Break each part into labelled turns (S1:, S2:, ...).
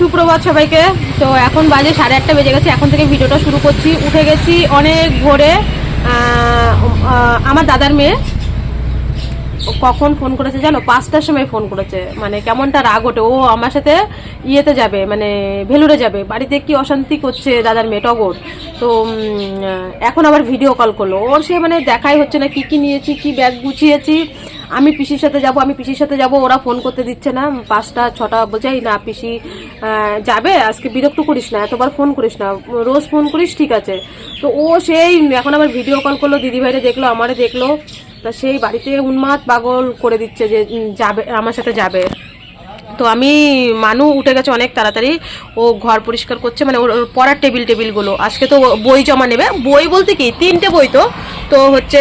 S1: সুপ্রভাত সবাইকে। তো এখন বাজে সাড়ে আটটা বেজে গেছে, এখন থেকে ভিডিওটা শুরু করছি। উঠে গেছি অনেক ভোরে আমার দাদার মেয়ে। কখন ফোন করেছে জানো? পাঁচটার সময় ফোন করেছে। মানে কেমনটা রাগ ওঠে? ও আমার সাথে ইয়েতে যাবে মানে ভেলুরে যাবে। বাড়িতে কি অশান্তি করছে দাদার মেয়ে টগর? তো এখন আবার ভিডিও কল করল। ওর সে মানে দেখাই হচ্ছে না কি কি নিয়েছি, কি ব্যাগ গুছিয়েছি। আমি পিসির সাথে যাব, আমি পিসির সাথে যাব, ওরা ফোন করতে দিচ্ছে না। পাঁচটা, ছটা "এই না, পিসি যাবে? আজকে বিরক্ত করিস না, এতবার ফোন করিস না। রোজ ফোন করিস, ঠিক আছে। তো ও সেই, এখন আবার ভিডিও কল করল, দিদিভাইরে দেখল, আমারে দেখল। তা সেই বাড়িতে উন্মাদ পাগল করে দিচ্ছে যে যাবে, আমার সাথে যাবে। তো আমি, মানু উঠে গেছে অনেক তাড়াতাড়ি। ও ঘর পরিষ্কার করছে মানে ওর পড়ার টেবিল টেবিলগুলো। আজকে তো বই জমা নেবে। বই বলতে কি? তিনটে বই তো। তো হচ্ছে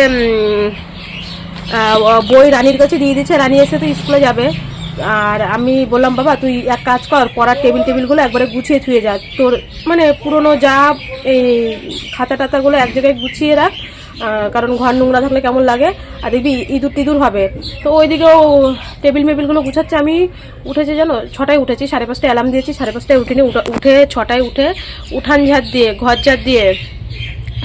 S1: বই রানীর কাছে দিয়ে দিচ্ছে রানী এসে তো স্কুলে যাবে। আর আমি বললাম, বাবা, তুই এক কাজ কর, পড়ার টেবিল টেবিলগুলো একবারে গুছিয়ে থুয়ে যা। তোর মানে পুরনো যা এই খাতা টাতাগুলো এক জায়গায় গুছিয়ে রাখ। কারণ ঘর নোংরা থাকলে কেমন লাগে? আর দেখবি ইঁদুর টিঁদুর হবে। তো ওইদিকেও টেবিল মেবিলগুলো গুছাচ্ছে। আমি উঠেছি জানো? ছটায় উঠেছি, সাড়ে পাঁচটায় অ্যালার্ম দিয়েছি, সাড়ে পাঁচটায় উঠিনি, উঠে- ছটায় উঠে উঠান ঝাড় দিয়ে, ঘর ঝাড় দিয়ে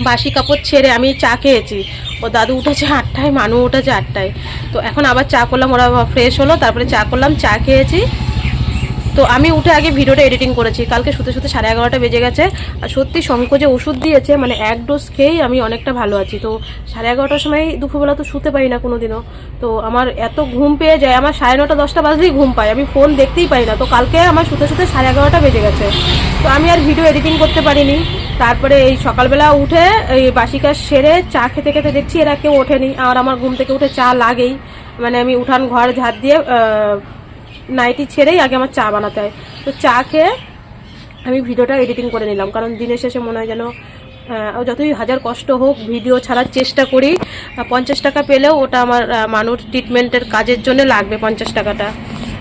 S1: বাসি কাপড় ছেড়ে আমি চা খেয়েছি। ও দাদু উঠেছে আটটায়, মানু উঠেছে আটটায়। তো এখন আবার চা করলাম, ওরা ফ্রেশ হলো, তারপরে চা করলাম, চা খেয়েছি। তো আমি উঠে আগে ভিডিওটা এডিটিং করেছি। কালকে শুতে শুতে সাড়ে এগারোটা বেজে গেছে। আর সত্যি সংকোচে ওষুধ দিয়েছে মানে এক ডোজ খেয়েই আমি অনেকটা ভালো আছি। তো সাড়ে এগারোটার সময় দুপুরবেলা তো শুতে পারি না কোনো দিনও তো আমার এত ঘুম পেয়ে যায়, আমার সাড়ে নটা, দশটা বাজলেই ঘুম পাই আমি ফোন দেখতেই পারি না। তো কালকে আমার শুতে শুতে সাড়ে এগারোটা বেজে গেছে। তো আমি আর ভিডিও এডিটিং করতে পারিনি। তারপরে এই সকালবেলা উঠে এই বাসি কাজ সেরে চা খেতে খেতে দেখছি এরা কেউ ওঠেনি। আর আমার ঘুম থেকে উঠে চা লাগেই। মানে আমি উঠান ঘর ঝাড় দিয়ে নাইটি ছেড়েই আগে আমার চা বানাতে হয়। তো চা খেয়ে আমি ভিডিওটা এডিটিং করে নিলাম, কারণ দিনের শেষে মনে হয় যেন যতই হাজার কষ্ট হোক ভিডিও ছাড়ার চেষ্টা করি পঞ্চাশ টাকা পেলেও ওটা আমার মানুষ ট্রিটমেন্টের কাজের জন্য লাগবে পঞ্চাশ টাকাটা।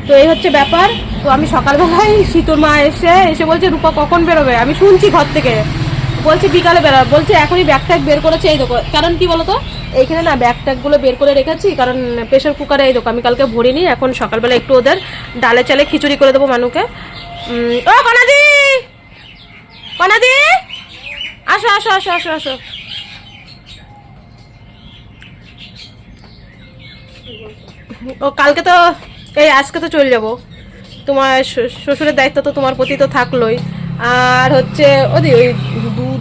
S1: তো এই হচ্ছে ব্যাপার। তো আমি সকালবেলায় শীতল মা এসে এসে বলছে, রূপা কখন বেরোবে? আমি শুনছি ঘর থেকে। বলছে বিকালে বেরোবে বলছে এখনই ব্যাগ ট্যাগ বের করেছে এই দেখো। কারণ কি বলতো? এইখানে না ব্যাগ ট্যাগগুলো বের করে রেখেছি, কারণ প্রেশার কুকারে এই দেখো, আমি কালকে ভরি ভরিনি, এখন সকালবেলা একটু ওদের ডালে চালে খিচুড়ি করে দেবো মানুকে। ও কনাদি! কনাদি! আসো আসো আসো আসো আসো। ও, কালকে তো, এই আজকে তো চলে যাব। তোমার শ্বশুরের দায়িত্ব তো তোমার প্রতি তো থাকলোই। আর হচ্ছে, ওদি, ওই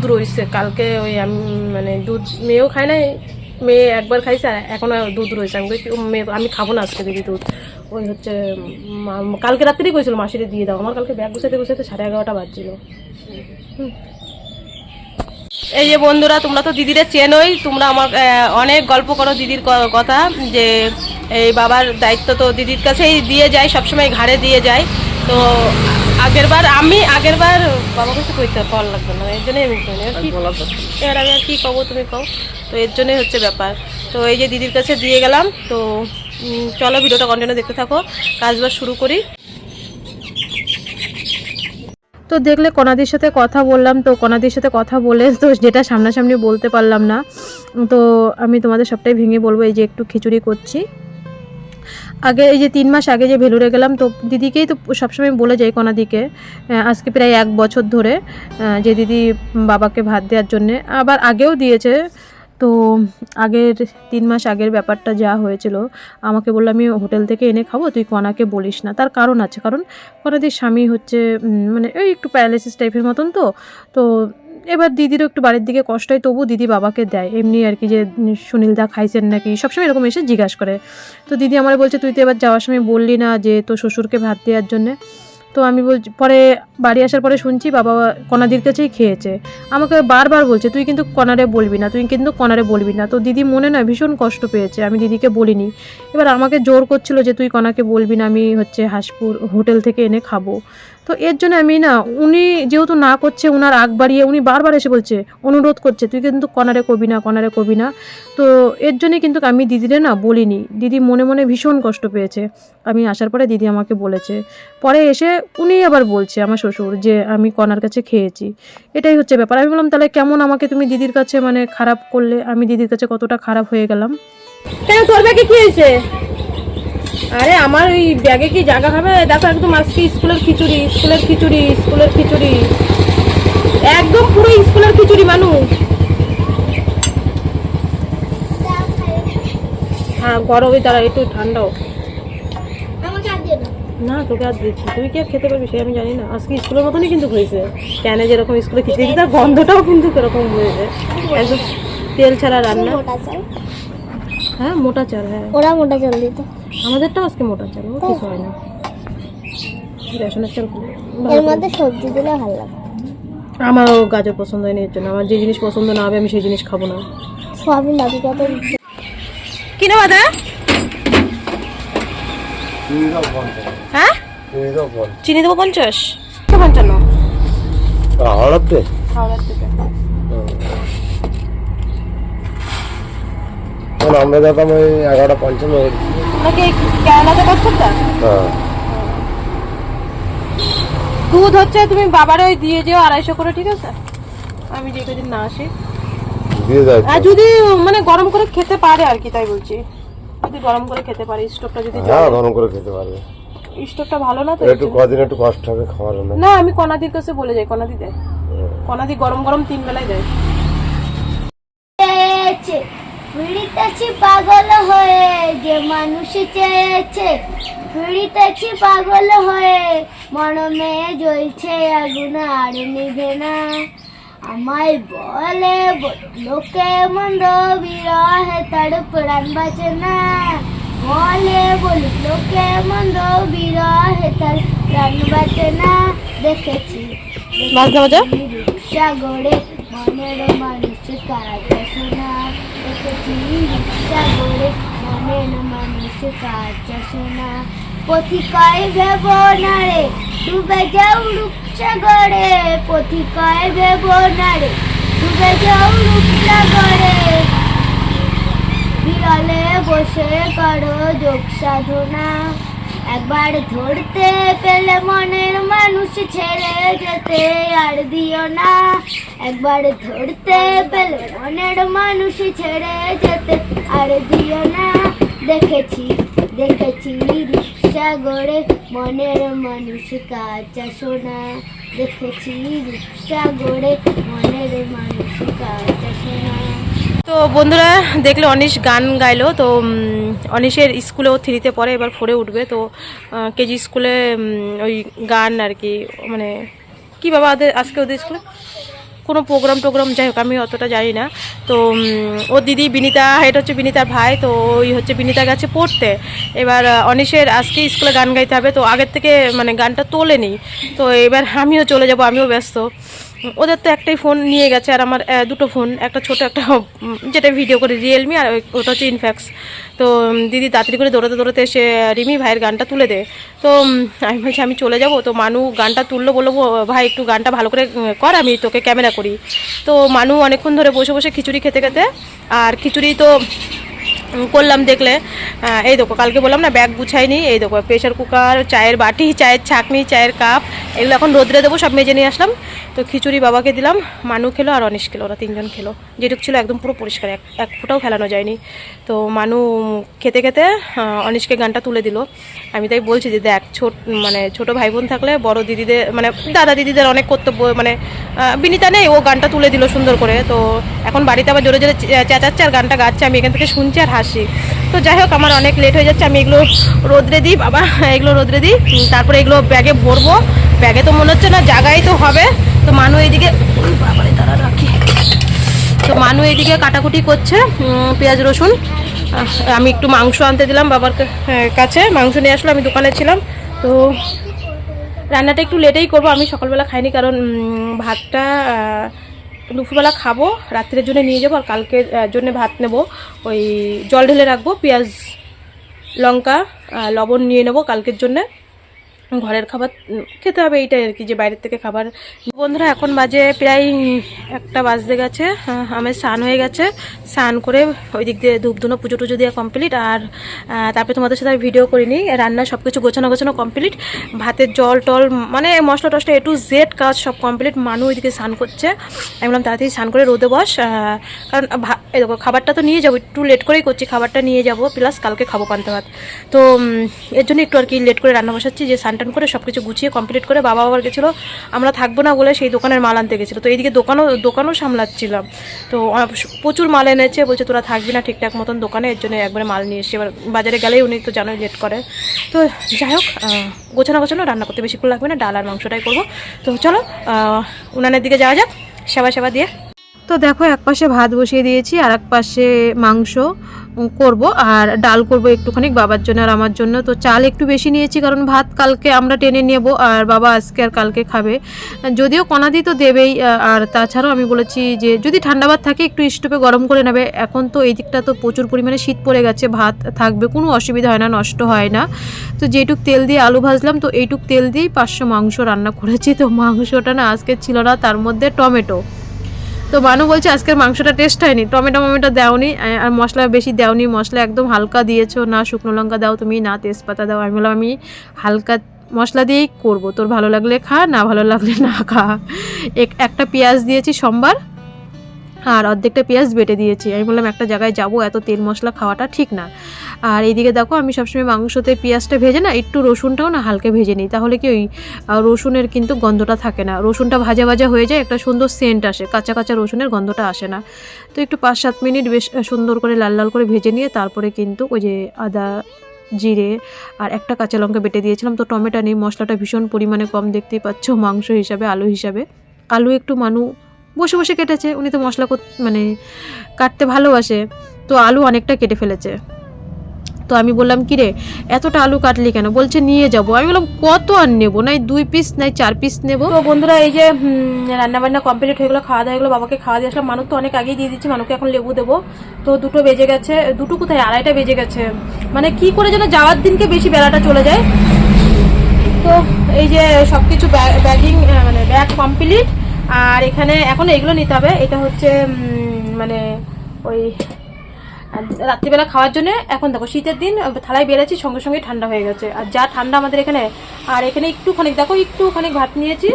S1: দুধ রয়েছে কালকে ওই আমি মানে দুধ মেয়েও খায় না মেয়ে একবার খাইছে আর এখনও দুধ রয়েছে আমি মেয়ে, আমি খাব না আজকে দেখি দুধ। ওই হচ্ছে কালকে রাত্রেই কইছিল মাসিরে দিয়ে দাও। আমার কালকে ব্যাগ গুছাতে গুছাতে সাড়ে এগারোটা বাজছিল। এই যে বন্ধুরা, তোমরা তো দিদিরে চেনোই, তোমরা আমার অনেক গল্প করো দিদির কথা, যে এই বাবার দায়িত্ব তো দিদির কাছেই দিয়ে যায়, সবসময় ঘাড়ে দিয়ে যায়। তো আগের বার আমি আগের বার বাবা কিছু কইতে পাওয়ার লাগবে না এর জন্যই আমি এর আগে আর কি কব তুমি কও। তো এর জন্যই হচ্ছে ব্যাপার। তো এই যে দিদির কাছে দিয়ে গেলাম তো চলো ভিডিওটা কন্টিনিউ দেখতে থাকো কাজবাজ শুরু করি। তো দেখলে কনাদির সাথে কথা বললাম তো কনাদির সাথে কথা বলে তো যেটা সামনাসামনি বলতে পারলাম না। তো আমি তোমাদের সবটাই ভেঙে বলব এই যে একটু খিচুড়ি করছি। আগে এই যে তিন মাস আগে যে ভেলুরে গেলাম, তো দিদিকেই তো সবসময় বলে যাই কনাদিকে আজকে প্রায় এক বছর ধরে যে দিদি বাবাকে ভাত দেওয়ার জন্যে, আবার আগেও দিয়েছে, তো আগের তিন মাস আগের ব্যাপারটা যা হয়েছিল, আমাকে বলল, আমি হোটেল থেকে এনে খাব, তুই কনাকে বলিস না। তার কারণ আছে, কারণ কনাদির স্বামী হচ্ছে মানে ওই একটু প্যারালাইসিস টাইপের মতন তো তো এবার দিদিরও একটু বাড়ির দিকে কষ্ট হয় তবু দিদি বাবাকে দেয়। এমনি আর কি যে উম, সুনীলদা খাইছেন নাকি সবসময় এরকম এসে জিজ্ঞাসা করে। তো দিদি আমার বলছে তুই তো এবার যাওয়ার সময় বললি না যে তোর শ্বশুরকে ভাত দেওয়ার জন্যে? তো আমি বলছি পরে বাড়ি আসার পরে শুনছি বাবা কনাদির কাছেই খেয়েছে। আমাকে বারবার বলছে তুই কিন্তু কনারে বলবি না তুই কিন্তু কনারে বলবি না। তো দিদি মনে না ভীষণ কষ্ট পেয়েছে আমি দিদিকে বলিনি। এবার আমাকে জোর করছিল যে তুই কনাকে বলবি না আমি হচ্ছে হাসপুর হোটেল থেকে এনে খাব। তো এর জন্য আমি না, উনি যেহেতু না করছে ওনার আগ বাড়িয়ে উনি বারবার এসে বলছে, অনুরোধ করছে, তুই কিন্তু কনারে কবি না, কনারে কবি না। তো এর জন্যই কিন্তু আমি দিদিরে না বলিনি। দিদি মনে মনে ভীষণ কষ্ট পেয়েছে। আমি আসার পরে দিদি আমাকে বলেছে। পরে এসে উনি আবার বলছে আমার শ্বশুর যে, আমি কনার কাছে খেয়েছি। এটাই হচ্ছে ব্যাপার। আমি বললাম, তাহলে কেমন আমাকে তুমি দিদির কাছে মানে খারাপ করলে? আমি দিদির কাছে কতটা খারাপ হয়ে গেলাম? কেন তোর কি হয়েছে? আরে আমার ওই ব্যাগে কি জায়গা হবে? দেখো একদম আজকে স্কুলের খিচুড়ি স্কুলের খিচুড়ি স্কুলের খিচুড়ি। একদম পুরো স্কুলের খিচুড়ি, মানু। হ্যাঁ গরমে দ্বারা একটু ঠান্ডাও। না, তোকে আর দিচ্ছি তুই কি আর খেতে পারবি সে আমি জানি না। আজকে স্কুলের মতনই কিন্তু হয়েছে। ক্যানে যেরকম স্কুলে খিচুড়ি? তার গন্ধটাও কিন্তু সেরকম হয়েছে। একদম তেল ছাড়া রান্না। হ্যাঁ মোটা চাল হ্যাঁ।
S2: ওরা মোটা চাল দিত।
S1: আমাদেরটাও আজকে মোটা চাল ও কিছু হয় না। রেশনের চাল
S2: এর মধ্যে সবজি দিলে ভালো লাগে।
S1: আমারও গাজর পছন্দ হয়নি এর জন্য। আমার যে জিনিস পছন্দ না হবে আমি সেই জিনিস খাব না।
S2: সবই লাগে কত
S1: কি নেওয়া দা হ্যাঁ? চিনি দেবো পঞ্চাশ? পঞ্চান্ন
S3: হাওড়াতে
S1: হাওড়ার থেকে।
S3: আমরা যেতাম ওই এগারোটা পঞ্চান্ন
S1: কেরালাতে করতে
S3: হ্যাঁ।
S1: দুধ হচ্ছে তুমি বাবার ওই দিয়ে যেও আড়াইশো করে ঠিক আছে? আমি যে কদিন না আসি।
S3: দিয়ে
S1: আর যদি মানে গরম করে খেতে পারে আর কি তাই বলছি। যদি গরম করে খেতে পারে স্টোভটা যদি
S3: হ্যাঁ গরম করে খেতে পারবে
S1: স্টোভটা ভালো না তো
S3: একটু? কদিন একটু কষ্ট হবে খাওয়ার
S1: না আমি কনাদির কাছে বলে যাই কনাদি দেয়। কনাদি গরম গরম তিন বেলায় দেয়
S2: চেয়েছে ফিরিতেছি পাগল হয়ে যে মানুষ চেয়েছে ফিরিতেছি পাগল হয়ে মরমে জ্বলছে আগুন আর নিভে না। আমায় বলে লোকে মন্দ বিরহে তার প্রাণ বাঁচে না। বলে বলি লোকে মন্দ বিরহে তার প্রাণ বাঁচে না। দেখেছি সাগরে মনের মানুষ কাজ শোনা দেখেছি সাগরে না মানুষ কাজ শোনা পথিকায় ভেব না রে ডুবে যাও রূপসাগরে পথিকায় ভেব না রে ডুবে যাও রূপসাগরে বিরলে বসে করো যোগ সাধনা। একবার ধরতে পেলে মনের মানুষ ছেড়ে যেতে আর দিও না। একবার ধরতে পেলে মনের মানুষ ছেড়ে যেতে আর দিও না। দেখেছি দেখেছি রূপসাগরে মনের মানুষ কাঁচা সোনা। দেখেছি রূপসাগরে মনের মানুষ কাঁচা সোনা।
S1: তো বন্ধুরা দেখলে অনিশ গান গাইলো, তো অনিশের স্কুলেও থ্রিতে পড়ে, এবার ফোরে উঠবে, তো কেজি স্কুলে ওই গান আর কি মানে কি বাবা ওদের, আজকে ওদের স্কুলে? কোনো প্রোগ্রাম টোগ্রাম, যাই হোক, আমি অতটা জানি না। তো ওর দিদি বিনিতা এটা হচ্ছে বিনিতার ভাই, তো ওই হচ্ছে বিনিতা গেছে পড়তে। এবার অনিশের আজকে স্কুলে গান গাইতে হবে, তো আগের থেকে মানে গানটা তোলেনি। তো এবার আমিও চলে যাব, আমিও ব্যস্ত। ওদের তো একটাই ফোন নিয়ে গেছে আর আমার দুটো ফোন একটা ছোট, একটা যেটা ভিডিও করে রিয়েলমি আর ওটা হচ্ছে ইনফ্যাক্স তো দিদি তাড়াতাড়ি করে দৌড়াতে দৌড়াতে এসে রিমি ভাইয়ের গানটা তুলে দে। তো আমি বলছি, আমি চলে যাব? তো মানু গানটা তুললো বলল ভাই, একটু গানটা ভালো করে কর, আমি তোকে ক্যামেরা করি। তো মানু অনেকক্ষণ ধরে বসে বসে খিচুড়ি খেতে খেতে, আর খিচুড়ি তো করলাম দেখলে। এই দেখো, কালকে বললাম না, ব্যাগ গুছাইনি এই দেখো প্রেশার কুকার চায়ের বাটি, চায়ের ছাকনি, চায়ের কাপ এগুলো এখন রোদ্রে দেবো, সব মেজে নিয়ে আসলাম। তো খিচুড়ি বাবাকে দিলাম, মানু খেলো আর অনিশ খেলো, ওরা তিনজন খেলো। যেটুক ছিল একদম পুরো পরিষ্কার, এক এক ফুটাও ফেলানো যায়নি। তো মানু খেতে খেতে অনিশকে গানটা তুলে দিল। আমি তাই বলছি যে, দেখ, ছোট মানে ছোট ভাই বোন থাকলে বড় দিদিদের মানে দাদা দিদিদের অনেক কর্তব্য মানে বিনিতা নেই, ও গানটা তুলে দিল সুন্দর করে। তো এখন বাড়িতে আবার জোরে জোরে চেঁচাচ্ছে আর গানটা গাচ্ছে, আমি এখান থেকে শুনছি আর হাসি তো যাই হোক আমার অনেক লেট হয়ে যাচ্ছে আমি এগুলো রোদ্রে দিই বাবা এগুলো রোদ্রে দিই তারপরে এগুলো ব্যাগে ভরবো। ব্যাগে তো মনে হচ্ছে না জায়গায় তো হবে। তো মানু এইদিকে তারা রাখি। তো মানু এইদিকে কাটাকুটি করছে পেঁয়াজ রসুন। আমি একটু মাংস আনতে দিলাম বাবার হ্যাঁ, কাছে। মাংস নিয়ে আসলো আমি দোকানে ছিলাম। তো রান্নাটা একটু লেটেই করব আমি সকালবেলা খাইনি কারণ ভাতটা দুপুরবেলা খাব, রাত্রের জন্য নিয়ে যাব, আর কালকের জন্য ভাত নেব। ওই জল ঢেলে রাখব, পেঁয়াজ, লঙ্কা লবণ নিয়ে নেব কালকের জন্যে। ঘরের খাবার খেতে হবে এইটাই আর কি, যে বাইরের থেকে খাবার। বন্ধুরা, এখন বাজে প্রায় একটা বাজতে গেছে। আমার স্নান হয়ে গেছে। স্নান করে ওই দিক দিয়ে ধূপ ধুনো পুজো টুজো দিয়ে কমপ্লিট আর তারপরে তোমাদের সাথে আমি ভিডিও করিনি। রান্না সব কিছু গোছানো গোছানো কমপ্লিট ভাতের জল টল মানে মশলা টশলা এ টু জেড কাজ সব কমপ্লিট মানু ওইদিকে স্নান করছে। আমি বললাম, তাড়াতাড়ি স্নান করে রোদে বস। কারণ দেখো, খাবারটা তো নিয়ে যাব, একটু লেট করেই করছি, খাবারটা নিয়ে যাব প্লাস কালকে খাব পান্তা ভাত। তো এর জন্য একটু আর কি লেট করে রান্না বসাচ্ছি, যে স্নান টান করে সব কিছু গুছিয়ে কমপ্লিট করে বাবা আবার গেছিল, আমরা থাকব না বলে সেই দোকানের মাল আনতে গেছিল। তো এইদিকে দোকানও দোকানও সামলাচ্ছিলাম। তো প্রচুর মাল এনেছে, বলছে, তোরা থাকবি না ঠিকঠাক মতন দোকানে, এর জন্য একবারে মাল নিয়ে এসে এবার বাজারে গেলেই উনি তো জানোই লেট করে। তো যাই হোক গোছানো গোছানো, রান্না করতে বেশিক্ষণ লাগবে না, ডাল আর মাংসটাই করব। তো চলো উনানের দিকে যাওয়া যাক, সেবা সেবা দিয়ে। তো দেখো এক পাশে ভাত বসিয়ে দিয়েছি আর এক পাশে মাংস। করব, আর ডাল করব একটুখানি, বাবার জন্য আর আমার জন্য। তো চাল একটু বেশি নিয়েছি, কারণ ভাত কালকে আমরা টেনে নেব, আর বাবা আজকে আর কালকে খাবে। যদিও কণাদি তো দেবেই, আর তাছাড়াও আমি বলেছি যে, যদি ঠান্ডা ভাত থাকে, একটু স্টোভে গরম করে নেবে। এখন তো এই দিকটা তো প্রচুর পরিমাণে শীত পড়ে গেছে, ভাত থাকবে, কোনো অসুবিধা হয় না, নষ্ট হয় না। তো যেটুক তেল দিয়ে আলু ভাজলাম, তো এইটুক তেল দিয়েই পাঁচশো মাংস রান্না করেছি। তো মাংসটা না আজকে ছিল না, তার মধ্যে টমেটো। তো মানু বলছে আজকের মাংসটা টেস্ট হয়নি। টমেটো মমেটো দেওনি আর মশলা বেশি দেওনি। মশলা একদম হালকা দিয়েছ, না শুকনো লঙ্কা দাও তুমি, না তেজপাতা দাও। আমি বললাম, আমি হালকা মশলা দিয়েই করব। তোর ভালো লাগলে খা, না ভালো লাগলে না খা। এক- একটা পেঁয়াজ দিয়েছি সোমবার আর অর্ধেকটা পেঁয়াজ বেটে দিয়েছি। আমি বললাম, একটা জায়গায় যাব, এত তেল মশলা খাওয়াটা ঠিক না। আর এইদিকে দেখো, আমি সবসময় মাংসতে পেঁয়াজটা ভেজে না, একটু রসুনটাও না হালকা ভেজে নিই। তাহলে কি ওই রসুনের কিন্তু গন্ধটা থাকে না। রসুনটা ভাজা ভাজা হয়ে যায়, একটা সুন্দর সেন্ট আসে, কাঁচা কাঁচা রসুনের গন্ধটা আসে না। তো একটু পাঁচ সাত মিনিট বেশ সুন্দর করে লাল লাল করে ভেজে নিয়ে তারপরে কিন্তু ওই যে আদা, জিরে আর একটা কাঁচা লঙ্কা বেটে দিয়েছিলাম। তো টমেটো নেই, মশলাটা ভীষণ পরিমাণে কম দেখতেই পাচ্ছ, মাংস হিসাবে, আলু হিসাবে। আলু একটু মানু বসে বসে কেটেছে। উনি তো মশলা কর- মানে কাটতে ভালোবাসে। তো আলু অনেকটা কেটে ফেলেছে। তো আমি বললাম কি রে এতটা আলু কাটলি কেন? বলছে, নিয়ে যাব। আমি বললাম, কত আর নেব? নাই দুই পিস নাই চার পিস নেব? তো বন্ধুরা, এই যে রান্না বান্না কমপ্লিট হয়ে গেলো, খাওয়া দাওয়া হয়ে গেলো, বাবাকে খাওয়া দিয়ে আসলাম। মানুষ তো অনেক আগেই দিয়ে দিচ্ছি মানুষকে এখন লেবু দেবো। তো দুটো বেজে গেছে দুটো কোথায় আড়াইটা বেজে গেছে। মানে কি করে যেন যাওয়ার দিনকে বেশি বেলাটা চলে যায়। তো এই যে সব কিছু ব্যাগিং মানে ব্যাগ কমপ্লিট আর এখানে এখন এগুলো নিতে হবে। এটা হচ্ছে মানে ওই রাত্রিবেলা খাওয়ার জন্য এখন দেখো শীতের দিন থালায় বেড়েছি, সঙ্গে সঙ্গে ঠান্ডা হয়ে গেছে। আর যা ঠান্ডা আমাদের এখানে, আর এখানে একটুখানি, দেখো একটুখানি ভাত নিয়েছি।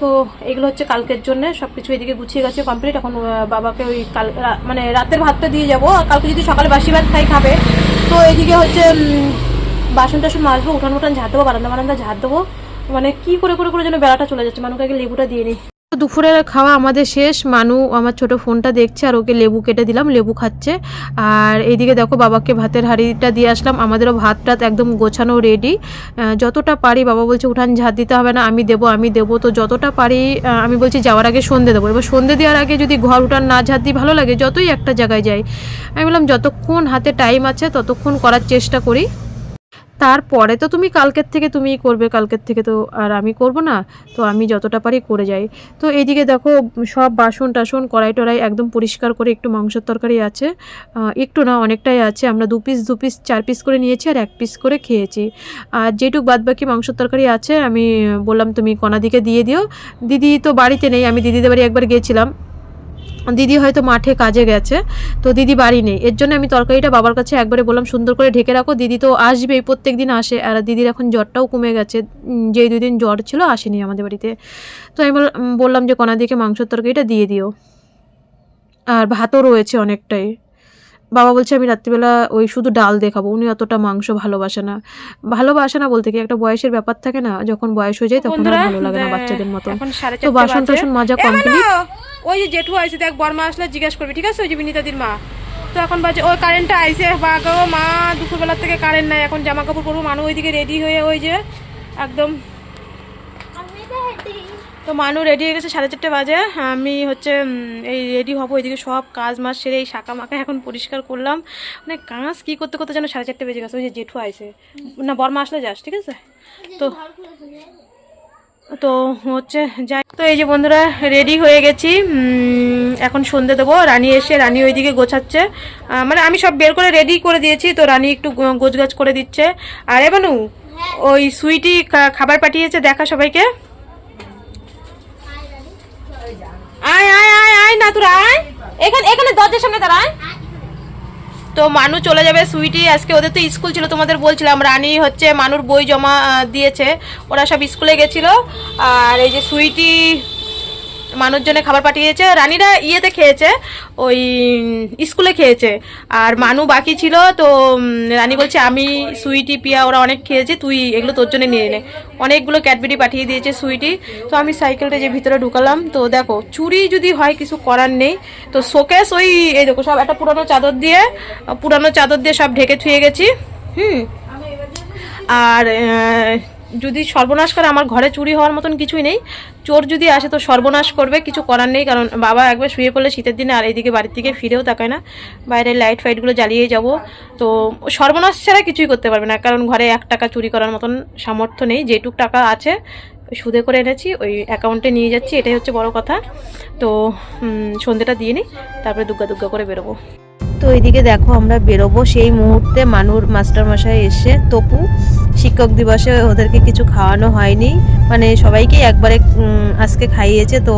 S1: তো এগুলো হচ্ছে কালকের জন্য সব কিছু এদিকে গুছিয়ে গেছে কমপ্লিট এখন বাবাকে ওই কাল মানে রাতের ভাতটা দিয়ে যাব। আর কালকে যদি সকালে বাসি ভাত খাই, খাবে। তো এদিকে হচ্ছে বাসন টাসন মাজবো উঠান উঠান ঝাড় দেবো বারান্দা বারান্দা ঝাড় দেবো। মানে কি করে করে করে যেন বেলাটা চলে যাচ্ছে। মানুষকে লেবুটা দিয়ে নিই দুপুরের খাওয়া আমাদের শেষ। মানু আমার ছোট ফোনটা দেখছে আর ওকে লেবু কেটে দিলাম, লেবু খাচ্ছে। আর এইদিকে দেখো বাবাকে ভাতের হাঁড়িটা দিয়ে আসলাম। আমাদেরও ভাত টাত একদম গোছানো রেডি যতটা পারি বাবা বলছে, উঠান, ঝাঁট দিতে হবে না, আমি দেবো আমি দেবো। তো যতটা পারি আমি বলছি, যাওয়ার আগে সন্ধে দেবো। এবার সন্ধে দেওয়ার আগে যদি ঘর উঠান, না ঝাঁট দিই, ভালো লাগে, যতই একটা জায়গায় যাই। আমি বললাম, যতক্ষণ হাতে টাইম আছে, ততক্ষণ করার চেষ্টা করি। তারপরে তো তুমি কালকের থেকে তুমিই করবে, কালকের থেকে তো আর আমি করব না, তো আমি যতটা পারি করে যাই। তো এইদিকে দেখো, সব বাসন টাসন কড়াই টড়াই একদম পরিষ্কার করে একটু মাংসের তরকারি আছে। একটু না, অনেকটাই আছে। আমরা দু পিস দু পিস চার পিস করে নিয়েছি আর এক পিস করে খেয়েছি। আর যেটুক বাদ বাকি মাংসের তরকারি আছে, আমি বললাম তুমি কণাদিকে দিয়ে দিও। দিদি তো বাড়িতে নেই, আমি দিদিদের বাড়ি একবার গিয়েছিলাম দিদি হয়তো মাঠে কাজে গেছে, তো দিদি বাড়ি নেই। এর জন্য আমি তরকারিটা বাবার কাছে একবারে বললাম, সুন্দর করে ঢেকে রাখো, দিদি তো আসবেই প্রত্যেক দিন আসে। আর দিদির এখন জ্বরটাও কমে গেছে যেই দুই দিন জ্বর ছিল, আসেনি আমাদের বাড়িতে। তো আমি বল- বললাম যে কণাদিকে মাংসের তরকারিটা দিয়ে দিও। আর ভাতও রয়েছে অনেকটাই। বাবা বলছে আমি রাত্রিবেলা ওই শুধু ডাল দেখাবো উনি অতটা মাংস ভালোবাসে না। ভালোবাসে না বলতে কি একটা বয়সের ব্যাপার থাকে না যখন বয়স হয়ে যায় তখন আর ভালো লাগে না বাচ্চাদের মতো।
S3: তো বাসন টাসন মাজা কমপ্লিট
S1: ওই যে জেঠু আইসে দেখ বর্মা আসলে জিজ্ঞেস করবি ঠিক আছে ওই যে বিনিতাদির মা? তো এখন বাজে ওই কারেন্টটা আইসে বা গো মা দুপুরবেলার থেকে কারেন্ট নাই এখন জামা কাপড় পরবো। মানু ওইদিকে রেডি হয়ে ওই যে একদম। তো মানু রেডি হয়ে গেছে সাড়ে চারটে বাজে। আমি হচ্ছে এই রেডি হব ওইদিকে সব কাজ মাস সেরে এই শাঁকা মাখা এখন পরিষ্কার করলাম। মানে কাজ কী করতে করতে যেন সাড়ে চারটে বেজে গেছে ওই যে জেঠু আইসে না বর্মা আসলে যাস ঠিক আছে? তো তো হচ্ছে যাই। তো এই যে বন্ধুরা রেডি হয়ে গেছি এখন সন্ধে দেবো। রানী এসে রানী ওইদিকে গোছাচ্ছে। মানে আমি সব বের করে রেডি করে দিয়েছি তো রানী একটু গোছ গাছ করে দিচ্ছে। আর এবানু
S4: ওই সুইটি খাবার পাঠিয়েছে দেখা সবাইকে। আয় আয় আয় আয় না তোরা, আয়। এখানে এখানে দরজার সামনে দাঁড়ায় তো মানু চলে যাবে সুইটি। আজকে ওদের তো স্কুল ছিল, তোমাদের বলছিলাম, রানী হচ্ছে মানুর বই জমা দিয়েছে। ওরা সব স্কুলে গেছিল। আর এই যে সুইটি মানুষ জন্য খাবার পাঠিয়েছে, রানীরা ইয়েতে খেয়েছে, ওই স্কুলে খেয়েছে। আর মানু বাকি ছিল, তো রানী বলছে, আমি সুইটি পিয়া, ওরা অনেক খেয়েছে, তুই এগুলো তোর জন্য নিয়ে নে। অনেকগুলো ক্যাডবেরি পাঠিয়ে দিয়েছে সুইটি। তো আমি সাইকেলটা যে ভিতরে ঢুকালাম, তো দেখো, চুরি যদি হয় কিছু করার নেই। তো শোকেস ওই, এই দেখো, সব একটা পুরানো চাদর দিয়ে, পুরানো চাদর দিয়ে সব ঢেকে থুয়ে গেছি। হুম। আর যদি সর্বনাশ করে, আমার ঘরে চুরি হওয়ার মতন কিছুই নেই। চোর যদি আসে তো সর্বনাশ করবে, কিছু করার নেই, কারণ বাবা একবার শুয়ে পড়লে শীতের দিনে আর এইদিকে বাড়ির থেকে ফিরেও তাকায় না। বাইরে লাইট ফাইটগুলো জ্বালিয়ে যাব। তো সর্বনাশ ছাড়া কিছুই করতে পারবে না, কারণ ঘরে এক টাকা চুরি করার মতন সামর্থ্য নেই। যেটুক টাকা আছে, সুদে করে এনেছি, ওই অ্যাকাউন্টে নিয়ে যাচ্ছি, এটাই হচ্ছে বড় কথা। তো সন্ধেটা দিয়ে নিই তারপরে দুগ্গা দুগ্গা করে বেরোবো।
S1: তো এইদিকে দেখো আমরা বেরোবো। সেই মুহূর্তে মানুর মাস্টার মশাই এসে তপু শিক্ষক দিবসে ওদেরকে কিছু খাওয়ানো হয়নি। মানে সবাইকে একবারে আজকে খাইয়েছে। তো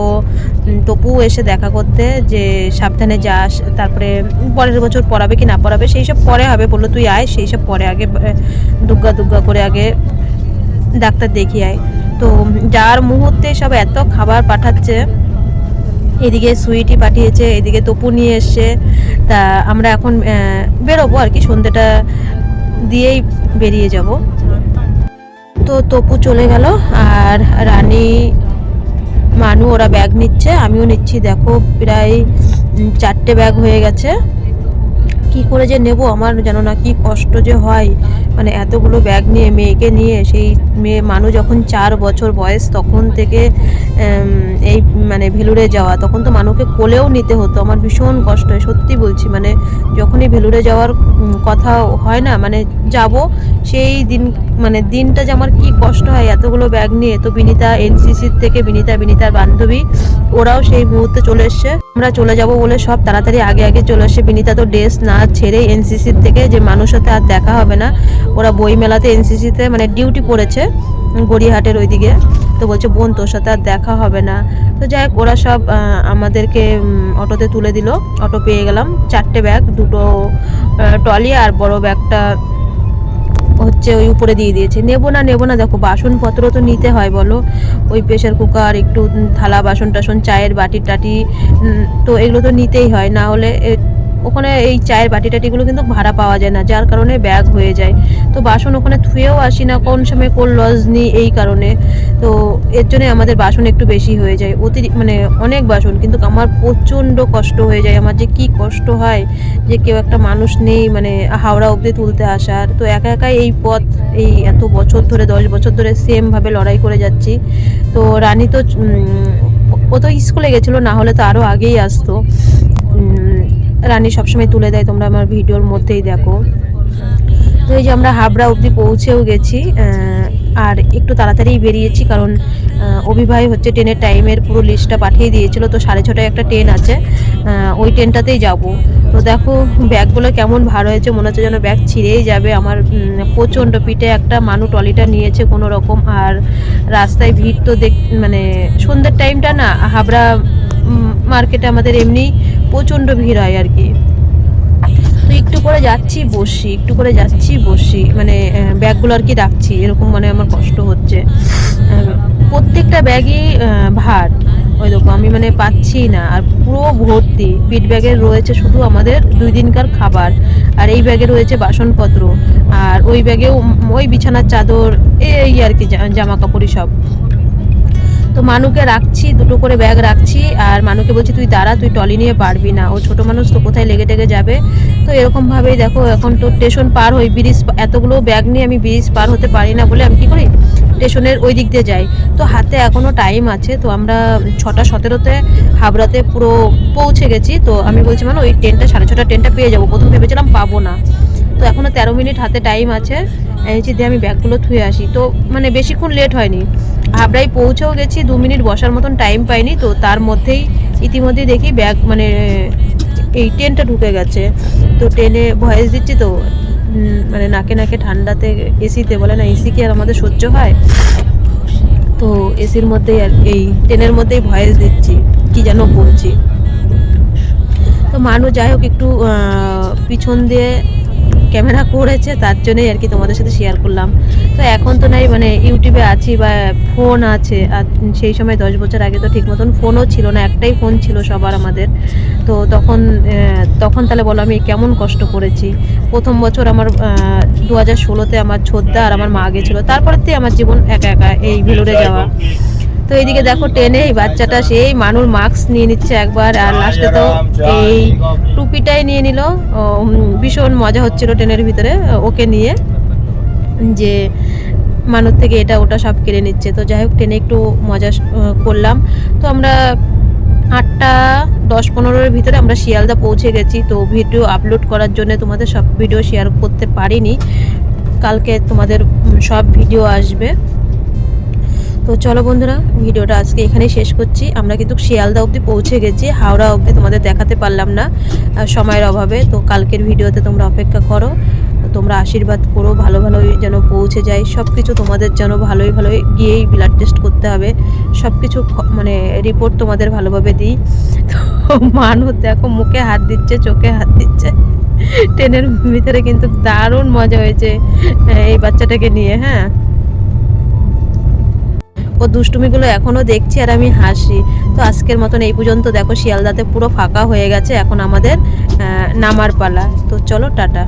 S1: তপু এসে দেখা করতে যে সাবধানে যাস, তারপরে পরের বছর পড়াবে কি না পড়াবে, সেই সব পরে হবে বলল, তুই আয়, সেই সব পরে আগে দুগ্গা দুগ্গা করে আগে ডাক্তার দেখিয়ে আয়। তো যার মুহূর্তে সব এত খাবার পাঠাচ্ছে এদিকে সুইটি পাঠিয়েছে, এদিকে তপু নিয়ে এসছে। তা আমরা এখন বেরোবো আর কি, সন্ধ্যেটা দিয়েই বেরিয়ে যাব। তো তপু চলে গেল আর রানী মানু ওরা ব্যাগ নিচ্ছে, আমিও নিচ্ছি। দেখো প্রায় চারটে ব্যাগ হয়ে গেছে। কি করে যে নেব? আমার জানো না কি কষ্ট যে হয়। মানে এতগুলো ব্যাগ নিয়ে, মেয়েকে নিয়ে, সেই মেয়ে মানুষ যখন চার বছর বয়স তখন থেকে এই মানে ভেলুরে যাওয়া, তখন তো মানুষকে কোলেও নিতে হতো। আমার ভীষণ কষ্ট হয়, সত্যি বলছি। মানে যখনই ভেলুরে যাওয়ার কথা হয় না মানে যাব, সেই দিন মানে দিনটা যে আমার কি কষ্ট হয় এতগুলো ব্যাগ নিয়ে। তো বিনিতা এনসিসির থেকে বিনিতা, বিনিতার বান্ধবী, ওরাও সেই মুহূর্তে চলে এসছে। আমরা চলে যাব বলে সব তাড়াতাড়ি আগে আগে চলে এসছে বিনিতা তো ড্রেস না ছেড়ে এনসিসির থেকে যে মানুষ সাথে আর দেখা হবে না, ওরা বই মেলাতে এনসিসিতে মানে ডিউটি পড়েছে গড়িয়াহাটের ওইদিকে। তো বলছে, বোন, তোর সাথে আর দেখা হবে না। তো যাই হোক, ওরা সব আমাদেরকে অটোতে তুলে দিল। অটো পেয়ে গেলাম। চারটে ব্যাগ, দুটো টলি আর বড় ব্যাগটা হচ্ছে ওই উপরে দিয়ে দিয়েছে। নেব না নেব না, দেখো, বাসনপত্র তো নিতে হয়, বলো। ওই প্রেশার কুকার, একটু থালা বাসন টাসন চায়ের বাটি টাটি তো এগুলো তো নিতেই হয়। না হলে ওখানে এই চায়ের বাটি টাটিগুলো কিন্তু ভাড়া পাওয়া যায় না, যার কারণে ব্যাগ হয়ে যায়। তো বাসন ওখানে থুয়েও আসি না, কোন সময় কোন লজ নিই এই কারণে। তো এর জন্য আমাদের বাসন একটু বেশি হয়ে যায়। অতিরিক্ত মানে অনেক বাসন, কিন্তু আমার প্রচণ্ড কষ্ট হয়ে যায়। আমার যে কি কষ্ট হয় যে কেউ একটা মানুষ নেই মানে হাওড়া অবধি তুলতে আসার। তো একা একাই এই পথ, এই এত বছর ধরে, দশ বছর ধরে সেমভাবে লড়াই করে যাচ্ছি। তো রানী তো ও তো স্কুলে গেছিল, না হলে তো আরও আগেই আসতো। রানী সবসময় তুলে দেয়, তোমরা আমার ভিডিওর মধ্যেই দেখো। তো এই যে আমরা হাবড়া অবধি পৌঁছেও গেছি আর একটু তাড়াতাড়ি বেরিয়েছি কারণ অভিভাই হচ্ছে ট্রেনের টাইমের পুরো লিস্টটা পাঠিয়ে দিয়েছিল, তো সাড়ে ছটায় একটা ট্রেন আছে ওই ট্রেনটাতেই যাব। তো দেখো, ব্যাগগুলো কেমন ভার হয়েছে, মনে হচ্ছে যেন ব্যাগ ছিঁড়েই যাবে। আমার প্রচণ্ড পিঠে একটা মানু টলিটা নিয়েছে কোনো রকম, আর রাস্তায় ভিড় তো দেখ মানে সন্ধ্যের টাইমটা না, হাবড়া মার্কেটে আমাদের এমনি প্রচণ্ড ভিড় হয় আর কি। তো একটু করে যাচ্ছি, বসি, একটু করে যাচ্ছি, বসি। মানে ব্যাগগুলো আর কি রাখছি, এরকম মানে আমার কষ্ট হচ্ছে। প্রত্যেকটা ব্যাগই ভার। ওই দেখো, আমি মানে পাচ্ছি না। আর পুরো ভর্তি। পিট ব্যাগে রয়েছে শুধু আমাদের দুই দিনকার খাবার। আর এই ব্যাগে রয়েছে বাসনপত্র। আর ওই ব্যাগেও ওই বিছানার চাদর, এই আর কি জামা কাপড়ই সব। তো মানুকে রাখছি, দুটো করে ব্যাগ রাখছি আর মানুকে বলছি, তুই দাঁড়া, তুই টলি নিয়ে পারবি না। ও ছোট মানুষ তো কোথায় লেগে টেগে যাবে? তো এরকমভাবেই দেখো, এখন তো স্টেশন পার হই ব্রিজ এতগুলো ব্যাগ নিয়ে আমি ব্রিজ পার হতে পারি না বলে আমি কী করি? স্টেশনের ওই দিক দিয়ে যাই। তো হাতে এখনও টাইম আছে, তো আমরা ছটা সতেরোতে হাবড়াতে পুরো পৌঁছে গেছি। তো আমি বলছি মানে ওই ট্রেনটা সাড়ে ছটা ট্রেনটা পেয়ে যাব। প্রথম ভেবেছিলাম পাবো না। তো এখনও তেরো মিনিট হাতে টাইম আছে। এই যে, দিয়ে আমি ব্যাগগুলো থুয়ে আসি। তো মানে বেশিক্ষণ লেট হয়নি। হাবড়ায় পৌঁছেও গেছি, দু মিনিট বসার মতন টাইম পাইনি, তো তার মধ্যেই ইতিমধ্যে দেখি ব্যাগ মানে এই ট্রেনটা ঢুকে গেছে। তো ট্রেনে ভয়েস দিচ্ছি তো মানে নাকে নাকে ঠান্ডাতে এসিতে বলে না এসি কি আর আমাদের সহ্য হয়? তো এসির মধ্যেই আর এই ট্রেনের মধ্যেই ভয়েস দিচ্ছি, কি যেন বলছি। তো মানুষ যাই হোক, একটু পিছন দিয়ে ক্যামেরা করেছে, তার জন্যই আর কি তোমাদের সাথে শেয়ার করলাম। তো এখন তো নাই মানে ইউটিউবে আছি বা ফোন আছে, আর সেই সময় দশ বছর আগে তো ঠিক মতন ফোনও ছিল না, একটাই ফোন ছিল সবার আমাদের। তো তখন তখন তাহলে বলো আমি কেমন কষ্ট করেছি? প্রথম বছর আমার দু হাজার ষোলোতে আমার ছোদ্দা আর আমার মা গেছিল তারপরে আমার জীবন একা একা এই ভেলোরে যাওয়া। তো এইদিকে দেখো ট্রেনে এই বাচ্চাটা সেই মানুষ মাস্ক নিয়ে নিচ্ছে একবার আর লাস্টে তো এই টুপিটাই নিয়ে নিল। ভীষণ মজা হচ্ছিল ট্রেনের ভিতরে। ওকে নিয়ে যে মানুষ থেকে এটা ওটা সব কেড়ে নিচ্ছে। তো যাই হোক ট্রেনে একটু মজা করলাম। তো আমরা আটটা দশ পনেরোর ভিতরে আমরা শিয়ালদা পৌঁছে গেছি। তো ভিডিও আপলোড করার জন্য তোমাদের সব ভিডিও শেয়ার করতে পারিনি। কালকে তোমাদের সব ভিডিও আসবে। তো চলো বন্ধুরা, ভিডিওটা আজকে এখানেই শেষ করছি। আমরা কিন্তু শিয়ালদা অবধি পৌঁছে গেছি, হাওড়া অবধি তোমাদের দেখাতে পারলাম না সময়ের অভাবে। তো কালকের ভিডিওতে তোমরা অপেক্ষা করো, তোমরা আশীর্বাদ করো, ভালো ভালোই যেন পৌঁছে যায়। সব কিছু তোমাদের যেন ভালোই ভালোই গিয়েই ব্লাড টেস্ট করতে হবে। সব কিছু মানে রিপোর্ট তোমাদের ভালোভাবে দিই। তো মানুষ দেখো মুখে হাত দিচ্ছে, চোখে হাত দিচ্ছে। ট্রেনের ভিতরে কিন্তু দারুণ মজা হয়েছে, এই বাচ্চাটাকে নিয়ে হ্যাঁ। ও দুষ্টুমিগুলো এখনও দেখছি আর আমি হাসি। তো আজকের মতন এই পর্যন্ত দেখো, শিয়ালদাতে পুরো ফাঁকা হয়ে গেছে, এখন আমাদের নামার পালা। তো চলো, টাটা।